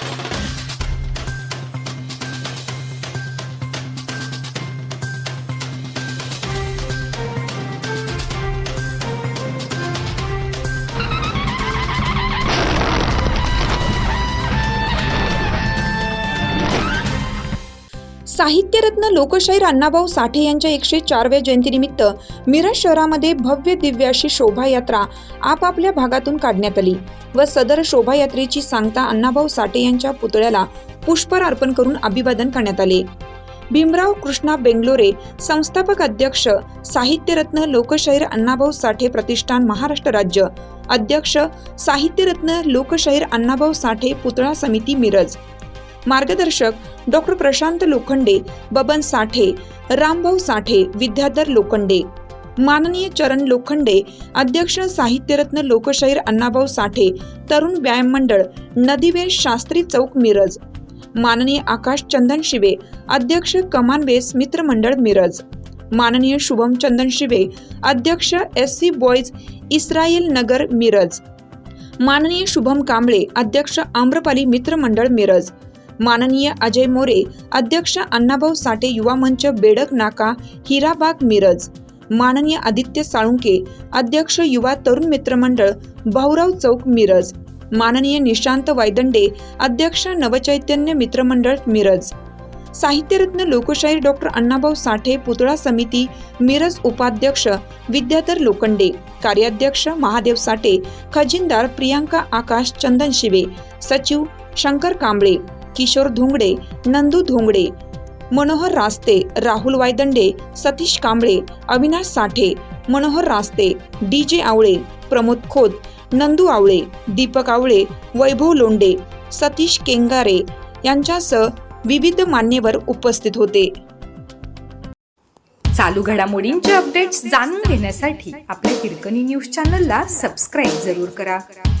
Thank you. साहित्यरत्न लोकशाहीर अण्णाभाऊ साठे यांच्या एकशे चारव्या जयंतीनिमित्त मिरज शहरामध्ये भव्य दिव्य अशी शोभायात्रा आपापल्या भागातून काढण्यात आली व सदर शोभायात्रेची सांगता अण्णाभाऊ साठे यांच्या पुतळ्याला पुष्पहार अर्पण करून अभिवादन करण्यात आले. भीमराव कृष्णा बेंगलोरे संस्थापक अध्यक्ष साहित्यरत्न लोकशाहीर अण्णाभाऊ साठे प्रतिष्ठान महाराष्ट्र राज्य अध्यक्ष साहित्यरत्न लोकशाहीर अण्णाभाऊ साठे पुतळा समिती मिरज. मार्गदर्शक डॉक्टर प्रशांत लोखंडे बबन साठे रामभाऊ साठे विद्याधर लोखंडे. माननीय चरण लोखंडे अध्यक्ष साहित्यरत्न लोकशाहीर अण्णाभाऊ साठे तरुण व्यायाम मंडळ नदीवेश शास्त्री चौक मिरज. माननीय आकाश चंदन शिवे अध्यक्ष कमानवेस मित्र मंडळ मिरज. माननीय शुभम चंदन शिवे अध्यक्ष S C boys Israel Nagar Miraj. माननीय शुभम कांबळे अध्यक्ष आम्रपाली मित्र मंडळ मिरज. माननीय अजय मोरे अध्यक्ष अण्णाभाऊ साठे युवा मंच बेडक नाका हिराबाग मिरज. माननीय आदित्य साळुंके अध्यक्ष युवा तरुण मित्रमंडळ भाऊराव चौक मिरज. माननीय निशांत वायदंडे अध्यक्ष नवचैतन्य मित्रमंडळ मिरज. साहित्यरत्न लोकशाहीर डॉक्टर अण्णाभाऊ साठे पुतळा समिती मिरज उपाध्यक्ष विद्याधर लोखंडे कार्याध्यक्ष महादेव साठे खजिनदार प्रियांका आकाश चंदन शिवे सचिव शंकर कांबळे. किशोर धोंगडे नंदू धोंगडे मनोहर रास्ते राहुल वायदंडे सतीश कांबळे अविनाश साठे मनोहर रास्ते डी जे आवळे प्रमोद खोत नंदू आवळे दीपक आवळे वैभव लोंडे सतीश केंगारे यांच्यासह विविध मान्यवर उपस्थित होते. चालू घडामोडींचे अपडेट्स जाणून घेण्यासाठी आपल्या हिरकणी न्यूज चॅनलला सबस्क्राईब जरूर करा.